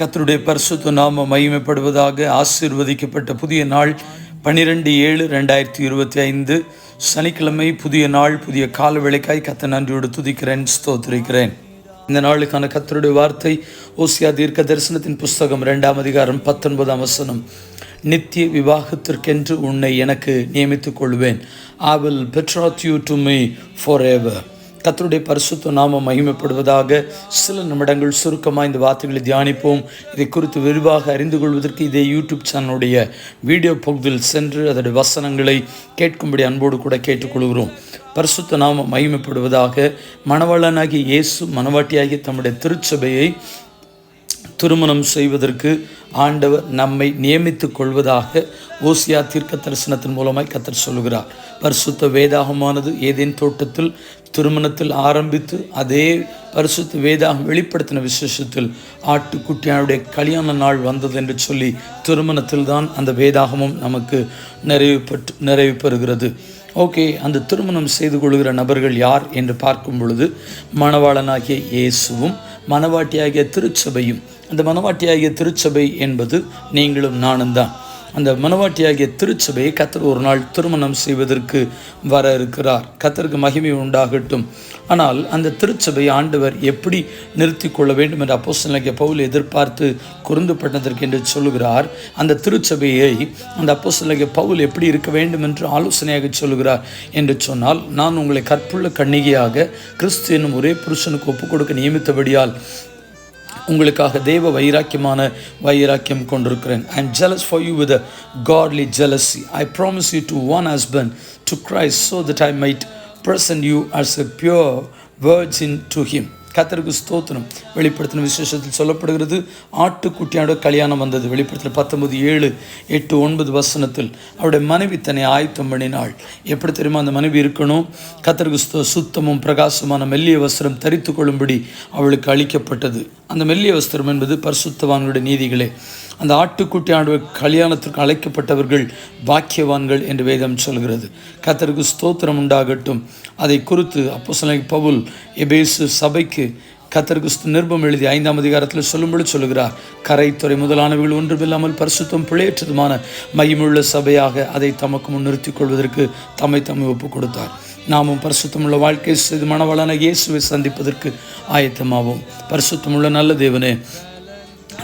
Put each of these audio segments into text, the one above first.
கத்தருடைய பரிசுத்த நாம மகிமைப்படுவதாக ஆசீர்வதிக்கப்பட்ட புதிய நாள் பன்னிரெண்டு ஏழு ரெண்டாயிரத்தி இருபத்தி ஐந்து. சனிக்கிழமை புதிய நாள் புதிய கால வேலைக்காய் கத்த நன்றியோடு துதிக்கிறேன் ஸ்தோத்திருக்கிறேன். இந்த நாளுக்கான கத்தருடைய வார்த்தை ஓசியா தீர்க்க தரிசனத்தின் புஸ்தகம் ரெண்டாம் அதிகாரம் பத்தொன்பதாம் வசனம். நித்திய விவாகத்திற்கென்று உன்னை எனக்கு நியமித்துக் கொள்வேன். I will betroth you to me forever கத்தருடைய பரிசுத்த நாம மகிமைப்படுவதாக சில நிமிடங்கள் சுருக்கமாக இந்த வார்த்தைகளை தியானிப்போம். இதை குறித்து விரிவாக அறிந்து கொள்வதற்கு இதே யூடியூப் சேனலுடைய வீடியோ பகுதியில் சென்று அதனுடைய வசனங்களை கேட்கும்படி அன்போடு கூட கேட்டுக்கொள்கிறோம். பரிசுத்த நாம மகிமைப்படுவதாக மணவாளனாகிய இயேசு மணவாட்டியாகிய தம்முடைய திருச்சபையை திருமணம் செய்வதற்கு ஆண்டவர் நம்மை நியமித்துக் கொள்வதாக ஓசியா தீர்க்க தரிசனத்தின் மூலமாய் கத்தர் சொல்லுகிறார். பரிசுத்த வேதாகமானது ஏதேன் தோட்டத்தில் திருமணத்தில் ஆரம்பித்து அதே பரிசுத்த வேதாகம் வெளிப்படுத்தின விசேஷத்தில் ஆட்டுக்குட்டியானுடைய கல்யாண நாள் வந்தது என்று சொல்லி திருமணத்தில் தான் அந்த வேதாகமும் நமக்கு நிறைவு பெற்று நிறைவு பெறுகிறது. ஓகே அந்த திருமணம் செய்து கொள்கிற நபர்கள் யார் என்று பார்க்கும் பொழுது மணவாளனாகிய இயேசுவும் மணவாட்டியாகிய திருச்சபையும். அந்த மணவாட்டியாகிய திருச்சபை என்பது நீங்களும் நானும் தான் அந்த மனவாட்டியாகிய திருச்சபையை கத்தர் ஒரு நாள் திருமணம் செய்வதற்கு வர இருக்கிறார். கத்தருக்கு மகிமை உண்டாகட்டும். ஆனால் அந்த திருச்சபை ஆண்டவர் எப்படி நிறுத்தி கொள்ள வேண்டும் என்று அப்போஸ்தலனாகிய பவுல் எதிர்பார்த்து குறுந்துப்பட்டதற்கு என்று சொல்லுகிறார். அந்த திருச்சபையை அந்த அப்போஸ்தலனாகிய பவுல் எப்படி இருக்க வேண்டும் என்று ஆலோசனையாக சொல்லுகிறார் என்று சொன்னால் நான் உங்களை கற்புள்ள கன்னிகையாக கிறிஸ்து என்னும் ஒரே புருஷனுக்கு ஒப்புக் கொடுக்க நியமித்தபடியால் உங்களுக்காக தேவ வைராக்கியமான வைராக்கியம் கொண்டிருக்கிறேன். I am jealous for you with godly jealousy I promise you to one husband to Christ so that I might present you as a pure virgin to him. கத்தருக்கு ஸ்தோத்திரம். வெளிப்படுத்தின விசேஷத்தில் சொல்லப்படுகிறது ஆட்டுக்குட்டியானோட கல்யாணம் வந்தது. வெளிப்படுத்தின பத்தொன்பது ஏழு எட்டு ஒன்பது வசனத்தில் அவருடைய மனைவி தன்னை ஆயத்தம் பண்ணினாள். எப்படி தெரியுமா? அந்த மனைவி இருக்கணும். கத்தருக்கு ஸ்தோ சுத்தமும் பிரகாசமான மெல்லிய வஸ்திரம் தரித்து கொள்ளும்படி அவளுக்கு அளிக்கப்பட்டது. அந்த மெல்லிய வஸ்திரம் என்பது பரிசுத்தவான்களுடைய நீதிகளே. அந்த ஆட்டுக்குட்டியாண்டு கல்யாணத்திற்கு அழைக்கப்பட்டவர்கள் பாக்கியவான்கள் என்று வேதம் சொல்கிறது. கத்தருக்கு ஸ்தோத்திரம் உண்டாகட்டும். அதை குறித்து அப்போ பவுல் எபேசு சபைக்கு கத்தருக்கு நிருபம் எழுதி ஐந்தாம் அதிகாரத்தில் சொல்லும்படி சொல்லுகிறார். கரைத்துறை முதலானவர்கள் ஒன்றுமில்லாமல் பரிசுத்தம் பிழையற்றதுமான மையமுள்ள சபையாக அதை தமக்கு முன்னிறுத்திக் கொள்வதற்கு தம்மை தம்மை ஒப்புக் கொடுத்தார். நாமும் பரிசுத்தமுள்ள வாழ்க்கை செய்து மனவளான இயேசுவை சந்திப்பதற்கு ஆயத்தமாவோம். பரிசுத்தமுள்ள நல்ல தேவனே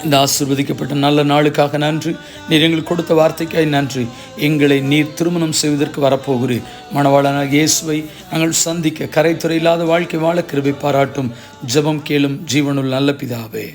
இந்த ஆசிர்வதிக்கப்பட்ட நல்ல நாளுக்காக நன்றி. நீர் எங்களுக்கு கொடுத்த வார்த்தைக்காய் நன்றி. எங்களை நீர் திருமணம் செய்வதற்கு வரப்போகிறீர். மணவாளனாக இயேசுவை நாங்கள் சந்திக்க கரைத்துறை இல்லாத வாழ்க்கை வாழ கிருபை பாராட்டும். ஜெபம் கேளும் ஜீவனுள் நல்ல பிதாவே.